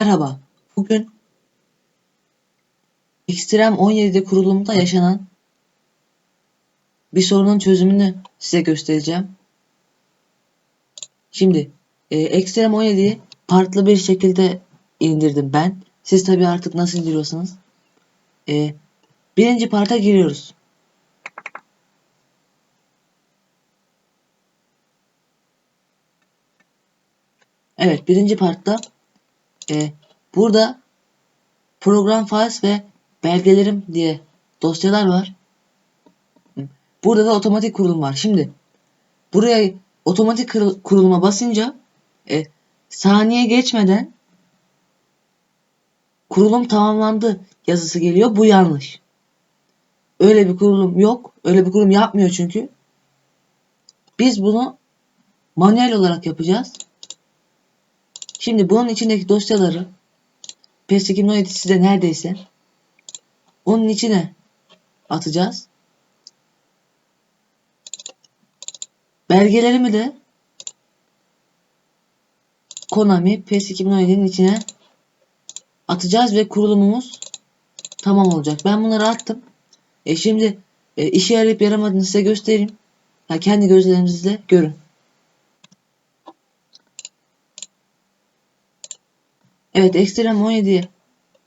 Merhaba. Bugün Ekstrem 17'de kurulumda yaşanan bir sorunun çözümünü size göstereceğim. Şimdi e, Ekstrem 17'yi farklı bir şekilde indirdim ben. Siz tabi artık nasıl indiriyorsanız. E, birinci parta giriyoruz. Evet birinci partta e, burada program files ve belgelerim diye dosyalar var. Burada da otomatik kurulum var. Şimdi buraya otomatik kuruluma basınca e, saniye geçmeden kurulum tamamlandı yazısı geliyor. Bu yanlış. Öyle bir kurulum yok. Öyle bir kurulum yapmıyor çünkü. Biz bunu manuel olarak yapacağız. Şimdi bunun içindeki dosyaları PES 2017 size neredeyse onun içine atacağız. Belgelerimi de Konami PES 2017'nin içine atacağız ve kurulumumuz tamam olacak. Ben bunları attım. E şimdi e, işe yarayıp yaramadığını size göstereyim. Ha, kendi gözlerinizle görün. Evet Extreme 17'ye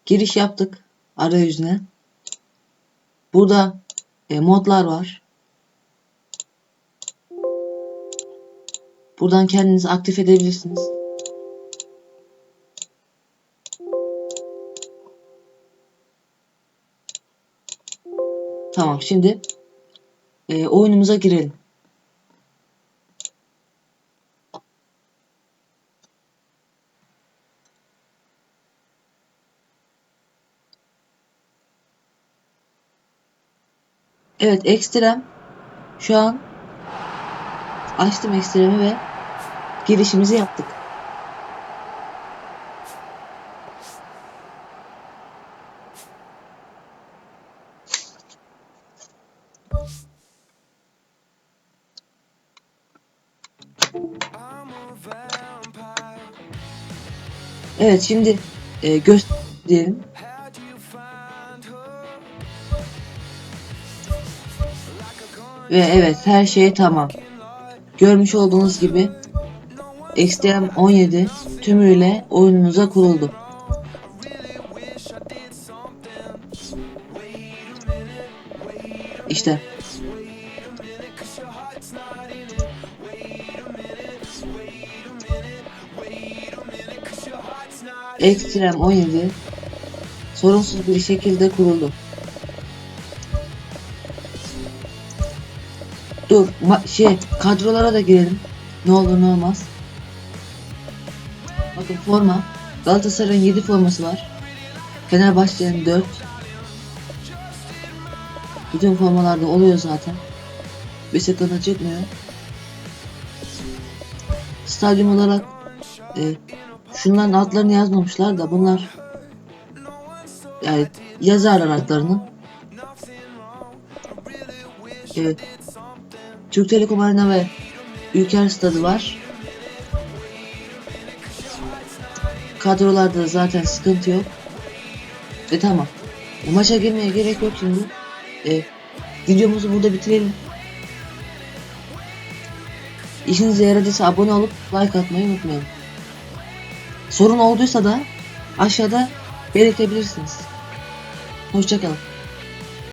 giriş yaptık arayüzüne. Burada e, modlar var. Buradan kendinizi aktif edebilirsiniz. Tamam şimdi e, oyunumuza girelim. Evet ekstrem şu an açtım ekstremi ve girişimizi yaptık. Evet şimdi e, gösterelim. Ve evet her şey tamam. Görmüş olduğunuz gibi Extreme 17 tümüyle oyunumuza kuruldu. İşte. Extreme 17 sorunsuz bir şekilde kuruldu. Dur şey kadrolara da girelim. Ne olur ne olmaz. Bakın forma. Galatasaray'ın 7 forması var. Fenerbahçe'nin 4. Bütün formalarda oluyor zaten. Bir sıkıntı çıkmıyor. Stadyum olarak e, şunların adlarını yazmamışlar da bunlar yani yazarlar adlarını. Evet. Türk Telekom Arena ve Ülker Stadı var. Kadrolarda da zaten sıkıntı yok. E tamam. E, maça girmeye gerek yok şimdi. E, videomuzu burada bitirelim. İşinize yaradıysa abone olup like atmayı unutmayın. Sorun olduysa da aşağıda belirtebilirsiniz. Hoşçakalın.